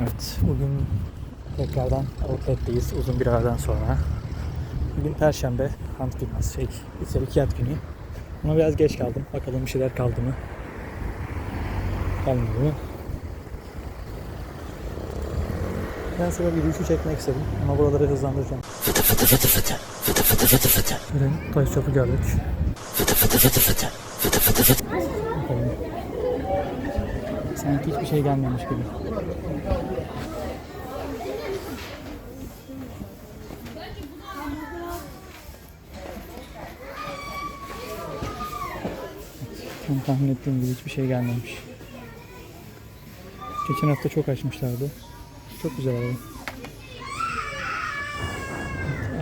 Evet, bugün tekrardan outlet'teyiz uzun bir aradan sonra. Bugün Perşembe, Hunt günü, şey, sevkiyat günü. Ama biraz geç kaldım. Bakalım bir şeyler kaldı mı? Kalmadı mı? Ben size bir yürüyüşü çekmek istedim ama buraları hızlandıracağım. Fıtı fıtı fıtı fıtı. Fıtı fıtı fıtı fıtı. Bugün Toy Shop'u gördük. Fıtı fıtı fıtı fıtı. Fıtı fıtı fıtı. Sanki hiçbir şey gelmemiş gibi. Tam tahmin ettiğim gibi hiçbir şey gelmemiş. Geçen hafta çok açmışlardı. Çok güzel araba.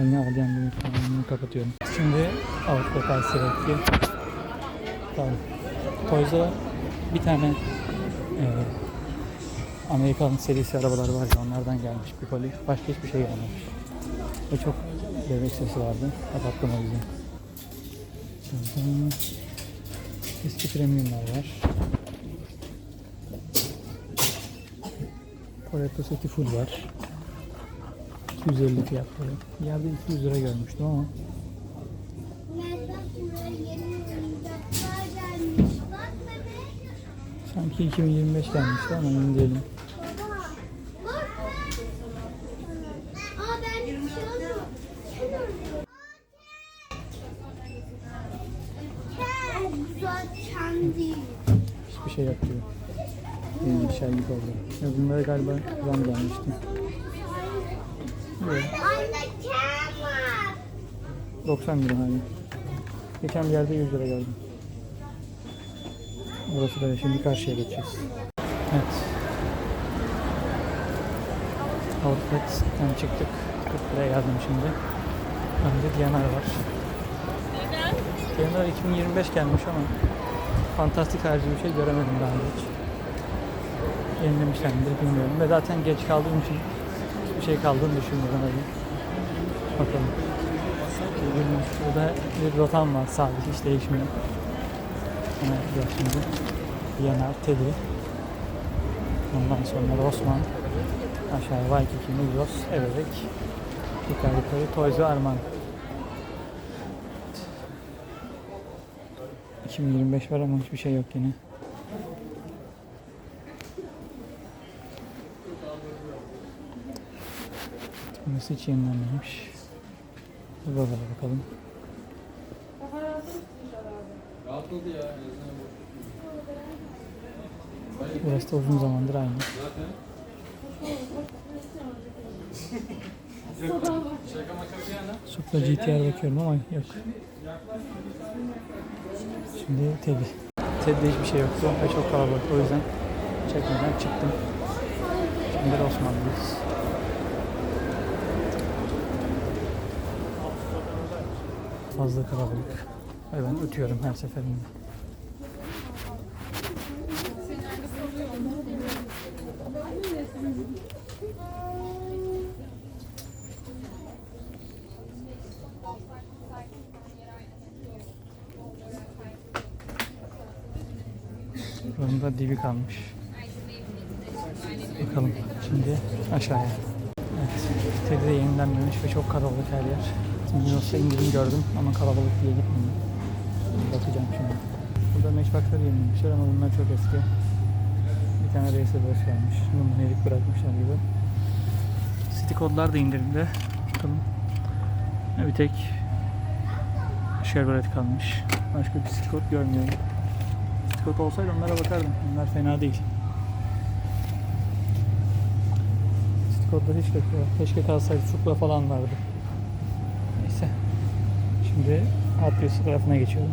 Eline alacağım bir kanalını kapatıyorum. Şimdi Outlet Alsirek'i Tamam. Toys'da bir tane e, Amerikan serisi arabalar var ya onlardan gelmiş bir koli. Başka hiçbir şey gelmemiş. Ve çok bebek sesi vardı. Kapattım o yüzden. Eski premiumlar var. Toyota seti full var. 250 fiyatları. Yerde 200 lira görmüştüm ama sanki 2025 gelmişti ama emin değilim. Hiçbir şey yok diyor. Benim bir şey gibi oldu. Ya bunlara galiba zam gelmişti. Evet, Anne kem var. 90 lira hani. Geçen bir yerde 100 lira gördüm. Burası da şimdi karşıya geçeceğiz. Evet. Outlet'ten çıktık. 40 liraya geldim şimdi. Önde Diyanar var. Diyanar 2025 gelmiş ama fantastik harici bir şey göremedim daha önce hiç. Yenilemişler midir bilmiyorum. Ve zaten geç kaldığım için hiçbir şey kaldığını düşünmüyorum. Hadi. Bakalım. Burada bir rotam var sabit hiç değişmiyor. Yapacağız şimdi. Diyanar, Teddy. Ondan sonra Osman. Aşağıya Waikiki, Migros, Everek. Yukarı yukarı Toys ve Arman. 2025 var ama hiçbir şey yok yine. Burası hiç yenilenmemiş. Buralara bakalım. Burası da uzun zamandır aynı. Supra GTR bakıyorum ama yok. Şimdi Teddy. Teddy'de hiçbir şey yoktu ve çok kalabalık. O yüzden çekmeden çıktım. Şimdi de Osmanlı'dayız. Fazla kalabalık. Ben ötüyorum her seferinde. Buranın dibi kalmış. Bakalım şimdi aşağıya. Evet, Teddy de yenilenmemiş ve çok kalabalık her yer. Minos'ta indirim gördüm ama kalabalık diye gitmedim. Bakacağım şimdi. Burada matchbox'lar yenilemişler ama bunlar çok eski. Bir tane Racer Bus gelmiş. Bunu yedik bırakmışlar gibi. City kodlar da indirimde. Bakalım. Bir tek Chevrolet kalmış. Başka bir City kod görmüyorum. City kod olsaydı onlara bakardım. Bunlar fena değil. City kodda hiç yok. Keşke kalsaydı. Supra falan vardı. Neyse. Şimdi Wheels tarafına geçiyorum.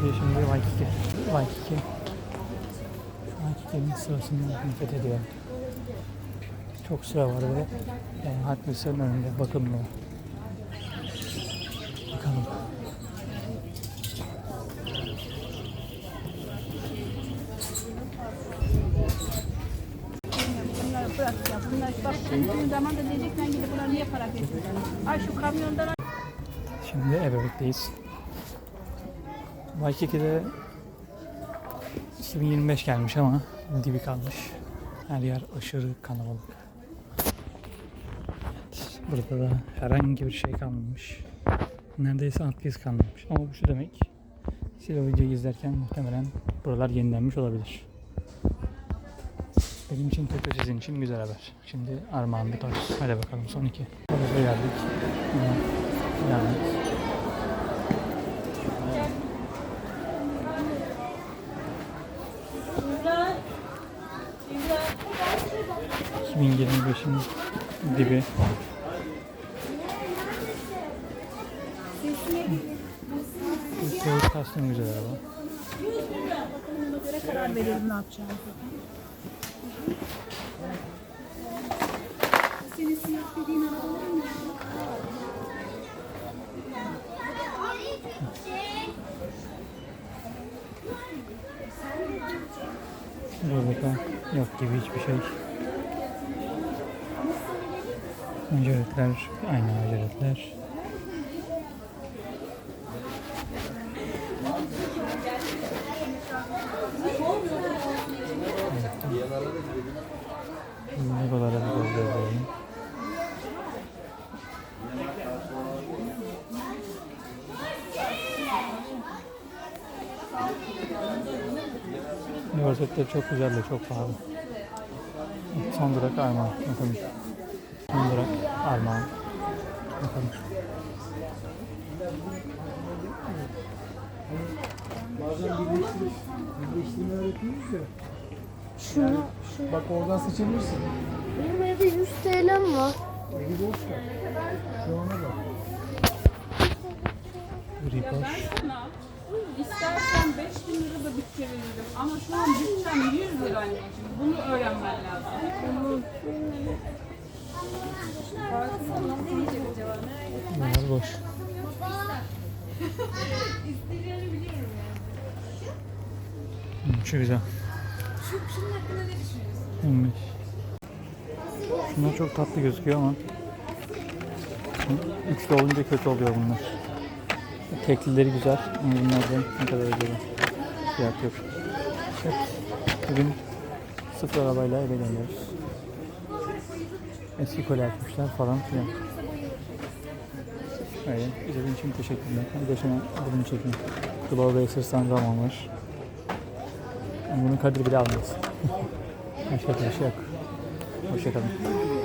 şimdi Waikiki. Waikiki. Waikiki Bekleyin sırasında nefret ediyor. Çok sıra var ve yani haklısın önünde bakımlı. Bakalım. Bunları bırak ya. Bunlar bak bir zaman da diyeceksen gidip bunlar niye para veriyorsun? Ay şu kamyondan Şimdi Ebebek'teyiz. Waikiki'de 2025 gelmiş ama dibi kalmış. Her yer aşırı kalabalık. Burada da herhangi bir şey kalmamış. Neredeyse alt kalmamış. Ama bu şu demek. Siz o videoyu izlerken muhtemelen buralar yenilenmiş olabilir. Benim için kötü sizin için güzel haber. Şimdi Armağan bir tarz. Hadi bakalım son iki. Oraya geldik. Yine geldik. ...2025'in dibi. Bu Toyota Custom güzel araba. ona göre karar verelim ne yapacağımızı. Senin siyah dediğin arabalar mı? Burada yok gibi hiçbir şey. Majoretler, aynı majoretler. Legolara bir göz gezdirelim. Lego setleri çok güzel de çok pahalı. Son durak Armağan. Bakalım. Son durak Armağan. Bakalım. Birleştirme öğretiyoruz ya. Şunu, şu. Bak oradan seçebilirsin. Benim evde 100 TL'm var. Evi boş ver. Şu ana bak. Porsche. İstersen 5000 lira da bitirebilirim ama şu an bütçem 100 lira anneciğim. Bunu öğrenmen lazım. Bunlar boş. Şu güzel. Şunun hakkında ne düşünüyorsun? 15. Şunlar çok tatlı gözüküyor ama üçlü olunca kötü oluyor bunlar. Teklileri güzel ama bunlar da ne kadar ödüyor. Fiyat yok. Evet. Bugün sıfır arabayla eve dönüyoruz. Eski kole yapmışlar falan filan. Öyle. İzlediğin için teşekkürler. De şuna bunu çekeyim. Global Racers'tan zaman var. Bunu Kadir bile almaz. Başka bir şey yok. Hoşçakalın.